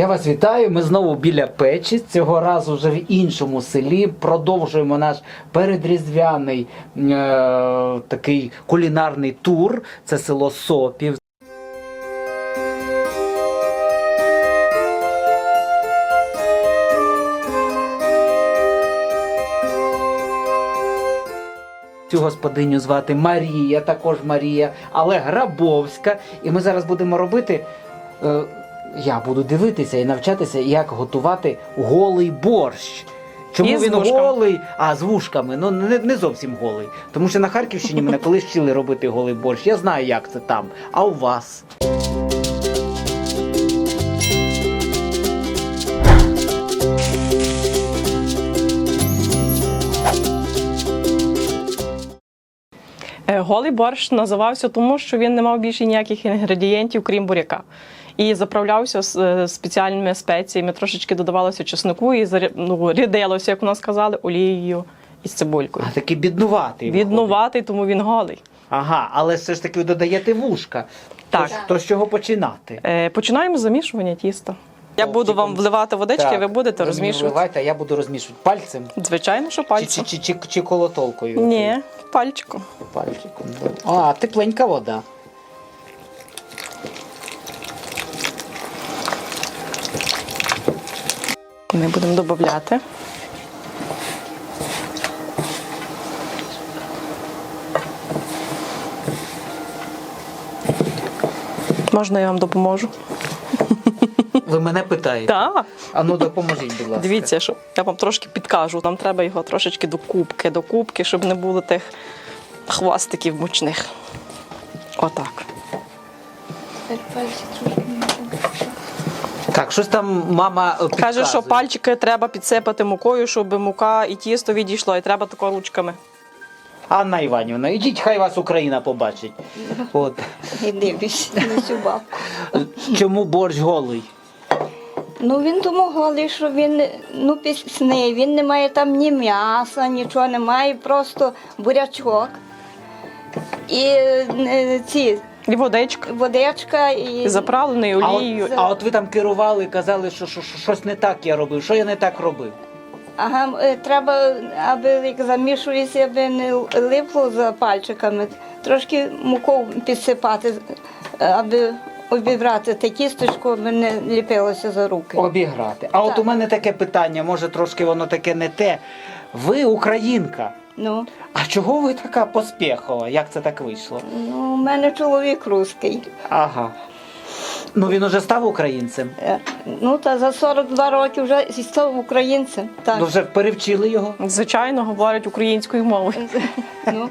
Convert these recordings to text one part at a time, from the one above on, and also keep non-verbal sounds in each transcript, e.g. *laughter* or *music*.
Я вас вітаю. Ми знову біля печі. Цього разу вже в іншому селі. Продовжуємо наш передріздвяний е, такий кулінарний тур. Це село Сопів. Цю господиню звати Марія, також Марія, але Грабовська. І ми зараз будемо робити. Е, я буду дивитися і навчатися, як готувати голий борщ. Чому І з він вушками. голий, а з вушками? Ну не, не зовсім голий. Тому що на Харківщині мене колись вчили робити голий борщ. Я знаю, як це там. А у вас? Е, Голий борщ називався тому, що він не мав більше ніяких інгредієнтів, крім буряка. І заправлявся з е, спеціальними спеціями, трошечки додавалося чеснику і ну, рідилося, як у нас казали, олією і цибулькою. А такий біднуватий. виходить. Тому він голий. Ага, але все ж таки ви додаєте вушка. Так. То, то з чого починати? Е, Починаємо з замішування тіста. Я буду вам вливати водички, Так, ви будете розмішувати. вливайте, а я буду розмішувати пальцем. Звичайно, що Чи, чи, пальцем. чи, чи, чи колотолкою? Ні, пальчиком. Пальчиком. А, тепленька вода. Ми будемо додати. Можна я вам допоможу? Ви мене питаєте? Так. А ну допоможіть, будь ласка. Дивіться, що я вам трошки підкажу. Нам треба його трошечки до кубки, до кубки, щоб не було тих хвастиків мучних. Отак. Так, щось там мама е, Каже, що пальчики треба підсипати мукою, щоб мука і тісто відійшло, і треба тако ручками. Анна Іванівна, ідіть, хай вас Україна побачить. От. І дивлюсь на цю бабку. Чому борщ голий? Ну він тому голий, що він ну пісний, він не має там ні м'яса, нічого немає, просто бурячок. І е, ці І водичка. водичка і, заправлений А от, олією. а от ви там керували, казали, що, що, що щось не так я робив. Що я не так робив? ага, е, треба, аби як замішується, аби не липло за пальчиками, трошки муку підсипати, е, аби обібрати те кісточку, аби не ліпилося за руки. Обіграти. А от Так. у мене таке питання, може трошки воно таке не те. Ви українка. Ну, А чого ви така поспіхова? Як це так вийшло? ну, у мене чоловік русський. Ага. Ну він уже став українцем. Е, Ну, та за 42 роки вже став українцем. Так. Ну вже перевчили його. Звичайно, говорять українською мовою. *laughs* Ну.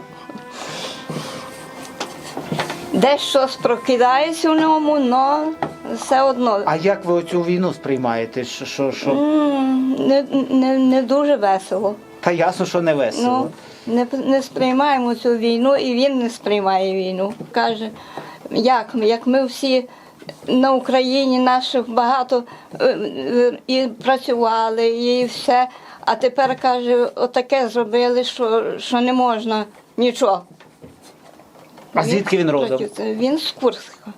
Десь щось прокидається в ньому, але все одно А як ви оцю війну сприймаєте? Що, що, що? м, не, не, не дуже весело. Та ясно, що не весело. Ну, не, не сприймаємо цю війну, і він не сприймає війну. Каже, як, ми- як ми всі на Україні наших багато е, е, і працювали, і все. А тепер каже, отаке зробили, що, що не можна нічого. А звідки він родом? Він з Курська.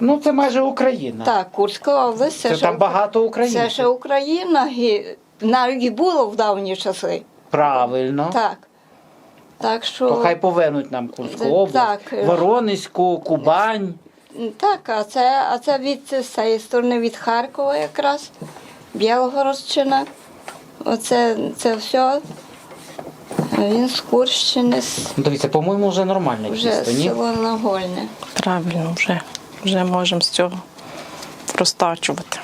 Ну це майже Україна. Так, Курська область. Це ще там багато українців. Це ще Україна, і навіть і було в давні часи. Правильно. Так. Так що. То хай повернуть нам Курську область, так. Воронезьку, Кубань. Так, а це, а це від цієї сторони від Харкова якраз, Білгородщина. Оце це все. Він з Курщини, Ну, дивіться, по-моєму, вже нормальне вже тісто, ні? село Нагольне. Правильно, вже, вже можемо з цього розтачувати.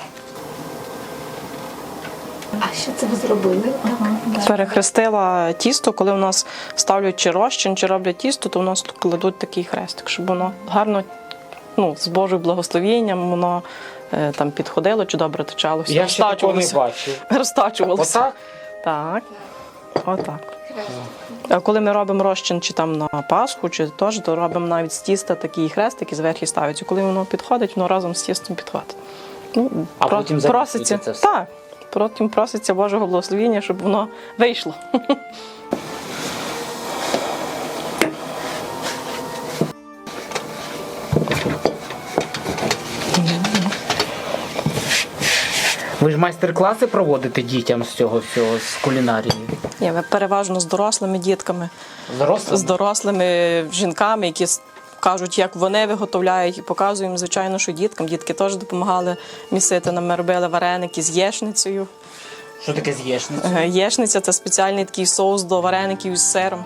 А що це ви зробили? Ага, да. Перехрестила тісто, коли у нас ставлять чи розчин, чи роблять тісто, то у нас кладуть такий хрестик, щоб воно гарно, ну, з Божим благословенням воно е, там підходило чи добре точалося. Я ще такого не розтачувалося. бачив. *laughs* Розтачувалося. Отак? Так. Отак. А коли ми робимо розчин чи там на Пасху, чи теж, то робимо навіть з тіста такий хрестик і зверху ставиться. Коли воно підходить, воно разом з тістом підходить. Ну, А потім проситься. це все? Так. Потім проситься Божого благословення, щоб воно вийшло. Ви ж майстер-класи проводите дітям з цього всього, з кулінарії? Ні, ми переважно з дорослими дітками, Зрослими? з дорослими жінками, які кажуть, як вони виготовляють, і показуємо, звичайно, що діткам. Дітки теж допомагали місити нам. Ми робили вареники з єшницею. Що таке з'єшниця? Е, Єшниця це спеціальний такий соус до вареників з сиром.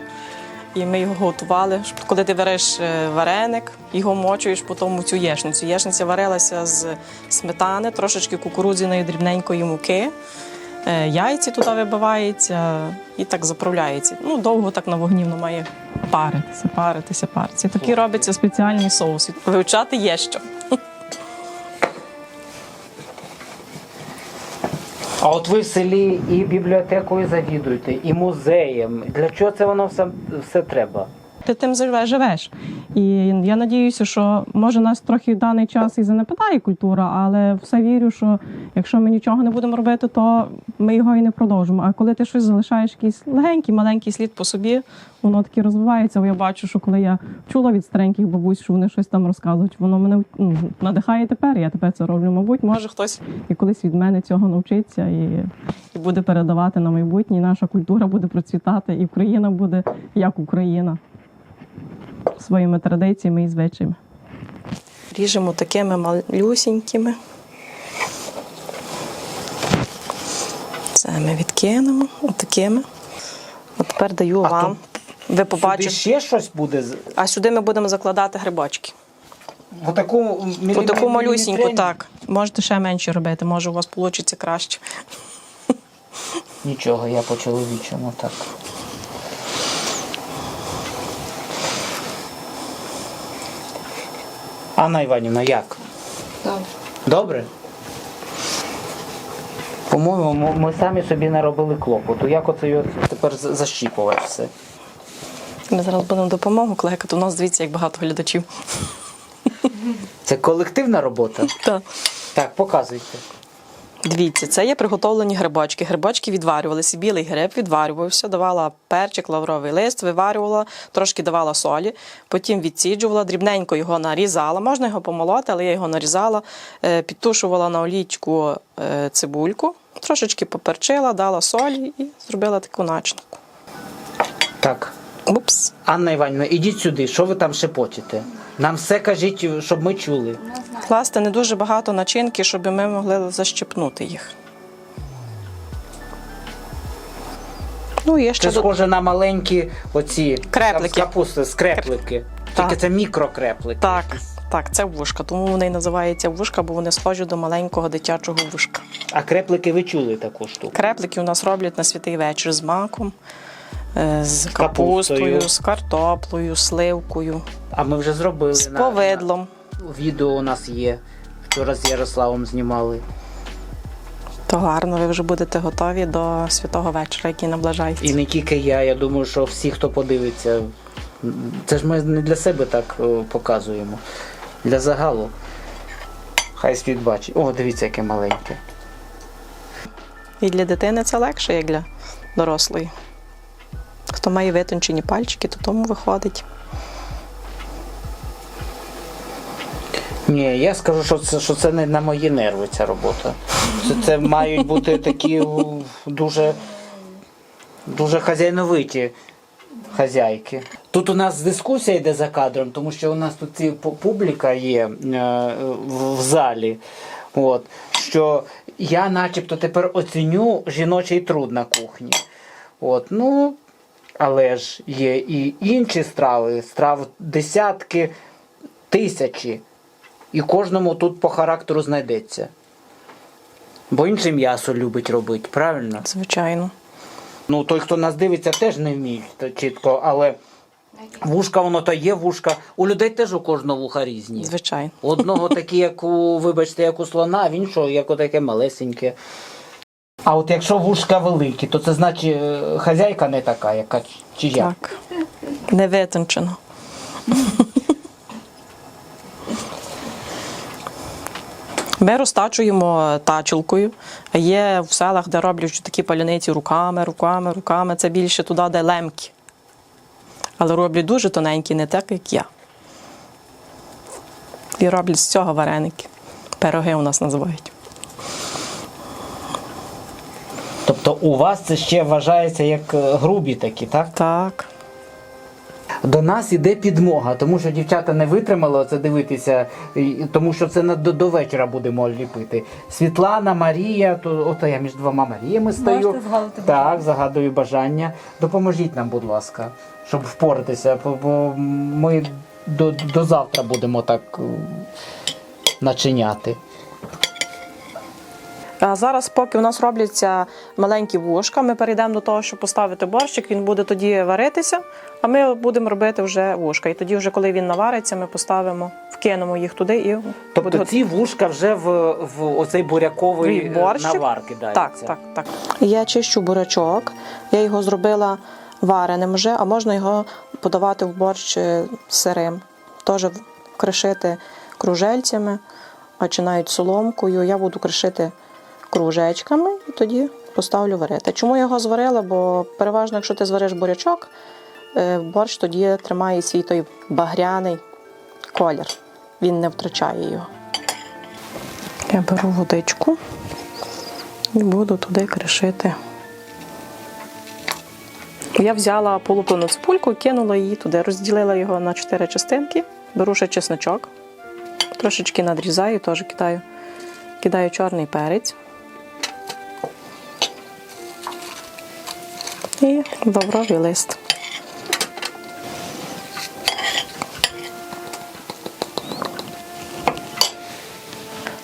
І ми його готували. Коли ти береш е, вареник, його мочуєш потім у цю єшницю. Єшниця варилася з сметани, трошечки кукурудзяної дрібненької муки. Е, Яйці туди вибиваються і так заправляється. Ну, довго так на вогні воно має паритися, паритися, паритися. Такий робиться спеціальний соус. Вивчати є що. А от ви в селі і бібліотекою завідуєте, і музеєм. Для чого це воно все, все треба? Ти тим живе- живеш. І я надіюся, що може нас трохи в даний час і занепадає культура, але все вірю, що якщо ми нічого не будемо робити, то ми його і не продовжимо. А коли ти щось залишаєш якийсь легенький, маленький слід по собі, воно таки розвивається. Я бачу, що коли я чула від стареньких бабусь, що вони щось там розказують, воно мене ну, надихає тепер. Я тепер це роблю. Мабуть, може хтось і колись від мене цього навчиться і, і буде передавати на майбутнє. Наша культура буде процвітати, і Україна буде як Україна своїми традиціями і звичаями. Ріжемо такими малюсінькими. Це ми відкинемо отакими. От тепер даю А вам. Ви Сюди побачите. ще щось буде? А сюди ми будемо закладати грибочки. Отаку, мілі- Отаку малюсіньку, так. Можете ще менше робити, може у вас вийде краще. Нічого, я по чоловічому так. Анна Іванівна, як? Добре. Добре? По-моєму, ми- самі собі не робили клопоту. Як оце його тепер защіпуваєш защіпувати все? Ми зараз будемо допомогу клекати. У нас дивіться, як багато глядачів. Це колективна робота? *laughs* Так. Так, показуйте. Дивіться, це є приготовлені грибочки. Грибочки відварювалися. Білий гриб відварювався, давала перчик, лавровий лист, виварювала, трошки давала солі, потім відсіджувала, дрібненько його нарізала. Можна його помолоти, але я його нарізала, е, підтушувала на олійку е, цибульку, трошечки поперчила, дала солі і зробила таку начинку. Так. Упс. Анна Іванівна, ідіть сюди, що ви там шепочете? Нам все кажіть, щоб ми чули. Класти не дуже багато начинки, щоб ми могли защепнути їх. Ну, є ще Це до- схоже на маленькі оці Креплики. з капусти, скреплики. Так. Тільки це мікрокреплики. Так, так, це вушка. Тому вони і називаються вушка, бо вони схожі до маленького дитячого вушка. А креплики ви чули таку штуку? Креплики у нас роблять на святий вечір з маком, е, з капустою. капустою, з картоплею, сливкою, А ми вже зробили. з на- повидлом. Відео у нас є. Вчора з Ярославом знімали. То гарно, ви вже будете готові до святого вечора, який наближається. І не тільки я, я думаю, що всі, хто подивиться, це ж ми не для себе так показуємо. Для загалу. Хай світ бачить. О, дивіться, яке маленьке. І для дитини це легше, як для дорослої. Хто має витончені пальчики, то тому виходить. Ні, я скажу, що це, що це не на мої нерви ця робота. Це, це мають бути такі дуже, дуже хазяйновиті хазяйки. Тут у нас дискусія йде за кадром, тому що у нас тут публіка є е, в залі. От, що я начебто тепер оціню жіночий труд на кухні. От, ну, але ж є і інші страви, страв десятки, тисячі. І кожному тут по характеру знайдеться. Бо інше м'ясо любить робити, правильно? Звичайно. Ну, той, хто нас дивиться, теж не вміє чітко, але вушка воно то є вушка. У людей теж у кожного вуха різні. Звичайно. У Одного такі, як у, вибачте, як у слона, а в іншого, як отаке малесеньке. А от якщо вушка великі, то це значить е, хазяйка не така, яка чи як? Так. Не Ми розтачуємо тачелкою. Є в селах, де роблять такі паляниці руками, руками, руками. Це більше туди, де лемки. Але роблять дуже тоненькі, не так, як я. І роблять з цього вареники. Пироги у нас називають. Тобто у вас це ще вважається як е, грубі такі, так? Так. До нас іде підмога, тому що дівчата не витримали це дивитися, тому що це на до, до вечора будемо ліпити. Світлана, Марія, то ото я між двома Маріями стою. Можете згадати Так, загадую бажання. Допоможіть нам, будь ласка, щоб впоратися, бо- бо ми до, до завтра будемо так е, начиняти. А зараз, поки у нас робляться маленькі вушка, ми перейдемо до того, щоб поставити борщик, він буде тоді варитися, а ми будемо робити вже вушка. І тоді, вже коли він навариться, ми поставимо, вкинемо їх туди і Тобто готово. ці вушка вже в, в оцей буряковий Твій борщик? навар кидаються. Так, так, так. Я чищу бурячок, я його зробила вареним вже, а можна його подавати в борщ е, сирим. Теж кришити кружельцями, а чи навіть соломкою. Я буду кришити кружечками і тоді поставлю варити. Чому я його зварила? Бо переважно, якщо ти звариш бурячок, е, борщ тоді тримає свій той багряний колір. Він не втрачає його. Я беру водичку і буду туди кришити. Я взяла полуплену цибульку, кинула її туди, розділила його на чотири частинки, беру ще чесночок, трошечки надрізаю, теж кидаю, кидаю чорний перець. І лавровий лист.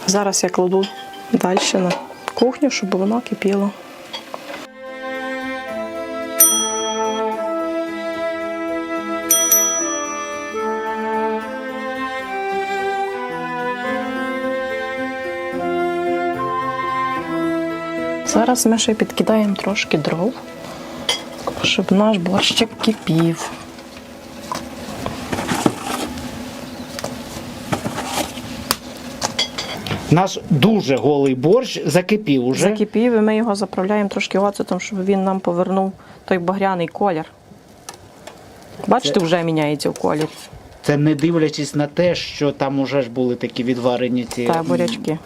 Зараз я кладу далі на кухню, щоб воно кипіло. Зараз ми ще підкидаємо трошки дров, щоб наш борщик кипів. Наш дуже голий борщ закипів уже. Закипів, і ми його заправляємо трошки оцетом, щоб він нам повернув той багряний колір. Бачите, вже міняється в колір. Це не дивлячись на те, що там уже ж були такі відварені ці. Та бурячки.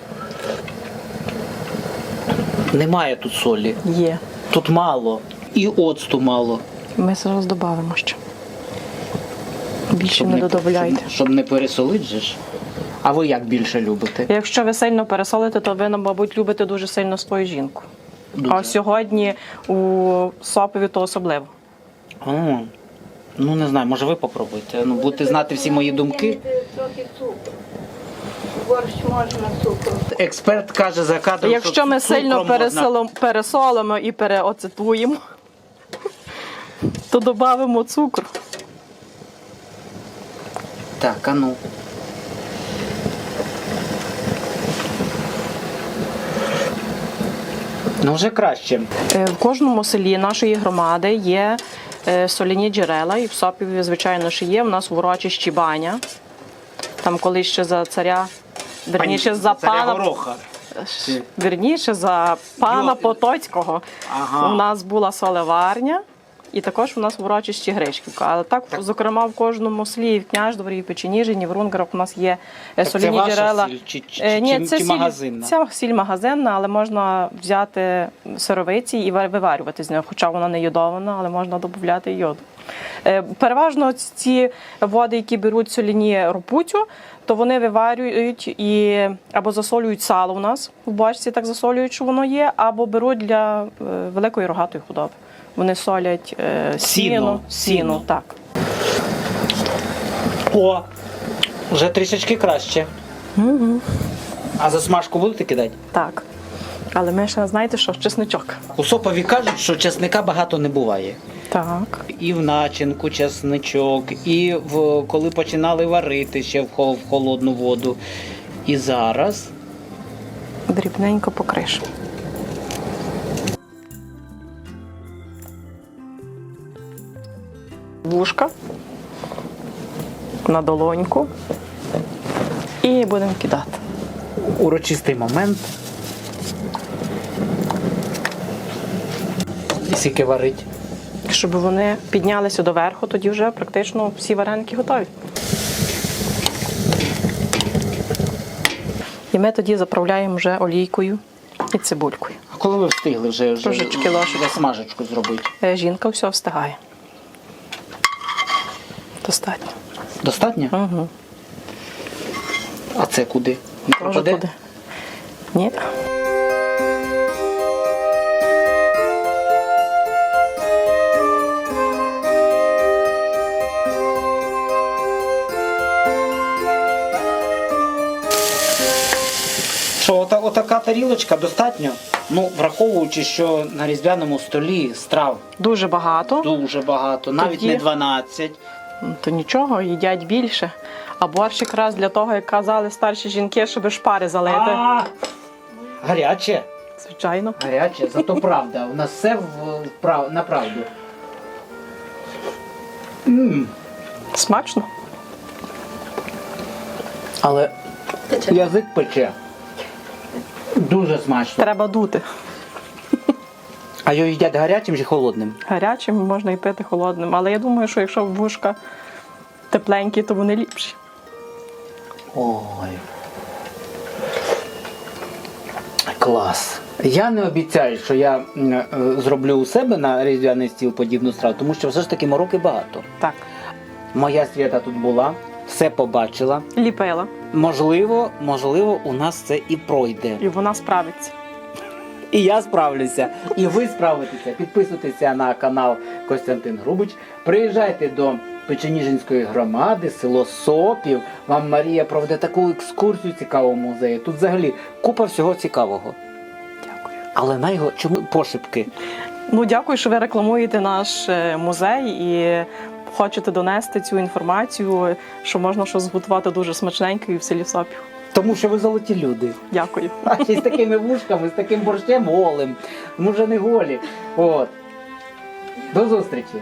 Немає тут солі. Є. Тут мало. І оцту мало. Ми зараз додамо ще. Більше не додавайте. Щоб, щоб не пересолити же ж. А ви як більше любите? Якщо ви сильно пересолите, то ви, мабуть, любите дуже сильно свою жінку. Дуже. А сьогодні у сопові то особливо. О, ну не знаю, може ви попробуйте. Ну, будете знати всі мої думки. Трохи цукру. Борщ можна цукру. Експерт каже за кадром, Якщо що ми цукром сильно можна- пересолимо, пересолимо і переоцетуємо, то додамо цукру. Так, а ну. Ну вже краще. Е, В кожному селі нашої громади є е, соляні джерела, і в Сопіві, звичайно, ще є. У нас в урочищі баня. Там колись ще за царя, верніше за пана, Гороха. верніше за пана Йо. Потоцького. Ага. У нас була солеварня. І також у нас в урочищі Гришківка. Але так, зокрема, в кожному селі, в Княждворі, в Печеніжині, в Рунгарах у нас є е, це соляні ваша джерела. сіль чи- чи- Е, Ні, це чи сіль, магазинна? Ця сіль магазинна, але можна взяти сировиці і ва- виварювати з нього, хоча вона не йодована, але можна додати йоду. Е, Переважно ці води, які беруть соляні рупутю, то вони виварюють і або засолюють сало у нас в бочці, так засолюють, що воно є, або беруть для е, великої рогатої худоби. Вони солять е, сіно, сіно, Сіно. так. О, вже трішечки краще. Угу. А засмажку будете кидати? Так. Але ми ще знаєте, що чесничок. У Сопові кажуть, що чесника багато не буває. Так. І в начинку чесничок, і в коли починали варити ще в в холодну воду. І зараз Дрібненько покриш. Вушка на долоньку. І будемо кидати. урочистий момент. І скільки варить. Щоб вони піднялися доверху, тоді вже практично всі вареники готові. І ми тоді заправляємо вже олійкою і цибулькою. А коли ви встигли вже, вже, Трошечки ложечку. вже смажечку зробити? Е, Жінка все встигає. Достатньо. Достатньо? Угу. А це куди? Не Може пропаде? туди. Ні. Тарілочка достатньо? Ну, враховуючи, що на різдвяному столі страв Дуже багато. дуже багато, навіть Тоді- не 12. Ну, То нічого, їдять більше. А борщ якраз для того, як казали старші жінки, щоб шпари залити. А, Гаряче, Звичайно. гаряче, зато *laughs* правда. У нас все в, прав, на правду. М, Смачно. Але язик пече. Дуже смачно. Треба дути. А його їдять гарячим чи холодним? Гарячим можна і пити холодним. Але я думаю, що якщо вушка тепленькі, то вони ліпші. Ой. Клас. Я не обіцяю, що я е, зроблю у себе на різдвяний стіл подібну страву, тому що все ж таки мороки багато. Так, Моя свята тут була, все побачила. ліпила. Можливо, можливо, у нас це і пройде. І вона справиться. І я справлюся, і ви справитеся. Підписуйтеся на канал Костянтин Грубич. Приїжджайте до Печеніжинської громади, село Сопів. Вам Марія проведе таку екскурсію цікавого музею. Тут взагалі купа всього цікавого. Дякую. Але найго чому пошепки? Ну, дякую, що ви рекламуєте наш е, музей і хочете донести цю інформацію, що можна щось зготувати дуже смачненько і в селі Сопів. Тому що ви золоті люди. Дякую. *laughs* А ще з такими вушками, з таким борщем голим. Може не голі. От. До зустрічі.